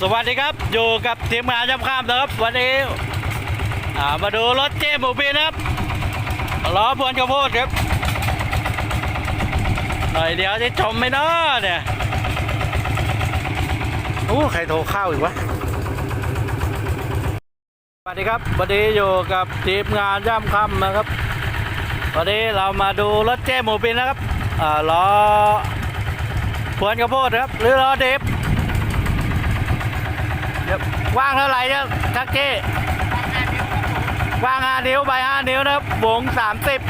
สวัสดีครับ อยู่กับทีมงานจำข้ามนะครับ วันนี้อ่ามาดูรถเจ๊หมูปีนะครับล้อพวนข้าวโพดครับหน่อยเดี๋ยวจะชมไหมเนาะเนี่ยโอ้ใครโทรเข้าอีกวะสวัสดีครับวันนี้อยู่กับทีมงานย่ำค่ำนะครับวันนี้เรามาดูรถเจ๊หมูปีนะครับอ่าล้อพวนข้าวโพดครับ หรือล้อเดฟเดี๋ย ว่างเท่าไหร่เนี่ยทักกี้ว่างห้านิ้วใบห้านิ้วนะครับวงสามสิบ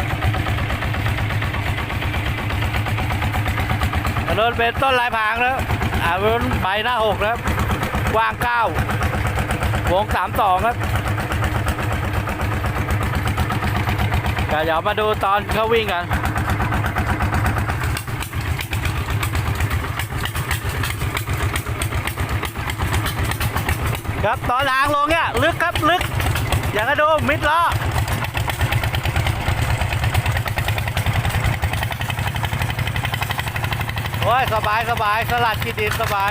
ถนนเป็นต้นลายพรางนะครับอ่าเป็นใบหน้าหกนะครับกว้างเก้าวงสามสองครับเดี๋ยวมาดูตอนเขาวิ่งกัน ครับตอนหางลงเนี่ยลึกครับลึก อย่างกระโดมมิดล้อโอ้ยสบายสบายสลัดกินดินสบาย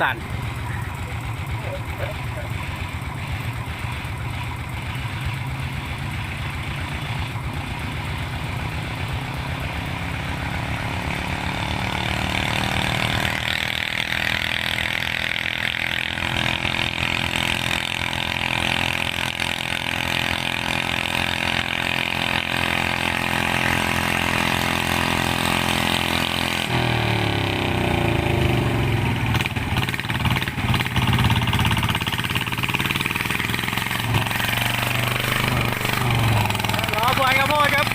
สั่น รอปล่อยกระโพดครับ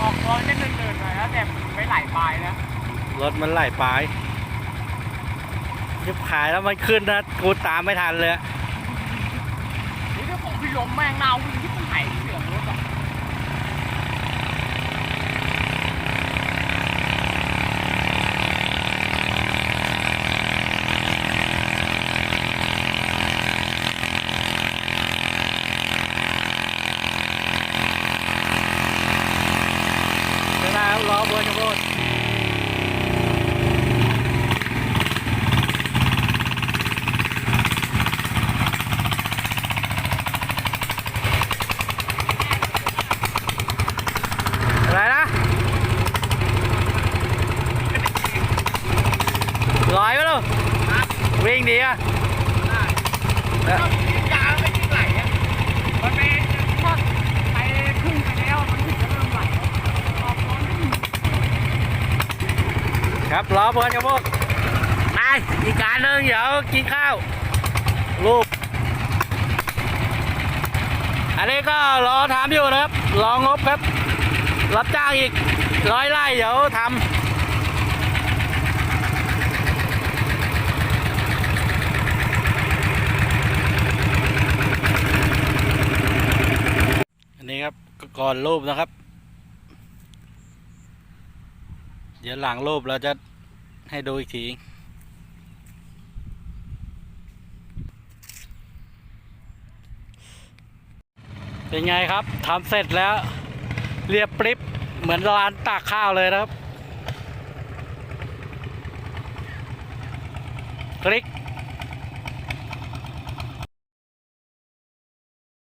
ออกตัวจะเดินๆหน่อยนะแต่ไม่ไหลปลายนะ รถมันไหลปลายยิบขายแล้วมันขึ้นนะกูตามไม่ทันเลย นี่ถ้าผมพี่ลมแมงเนาวิ่งที่มันไหลเสียงรถอะ เวลาล้อบนกระโพดอะไรนะลอยไปแล้ววิ่งดีอะ เอ้ยยาไม่ที่ไหลอะมันไปทอดไปขึ้นไปแล้วมันถึงจะเริ่มไหลออกตัวไม่ถึงครับล้อบนกระโพดไปอีกการหนึ่งเดี๋ยวกินข้าวลูกอันนี้ก็รอทำอยู่นะครับรองบครับ รับจ้างอีกร้อยไร่เดี๋ยวทำ ก่อนรูปนะครับ เดี๋ยวหลังรูปเราจะให้ดูอีกทีเป็นไงครับทำเสร็จแล้ว เรียบปริบเหมือนร้านตากข้าวเลยนะครับ คลิก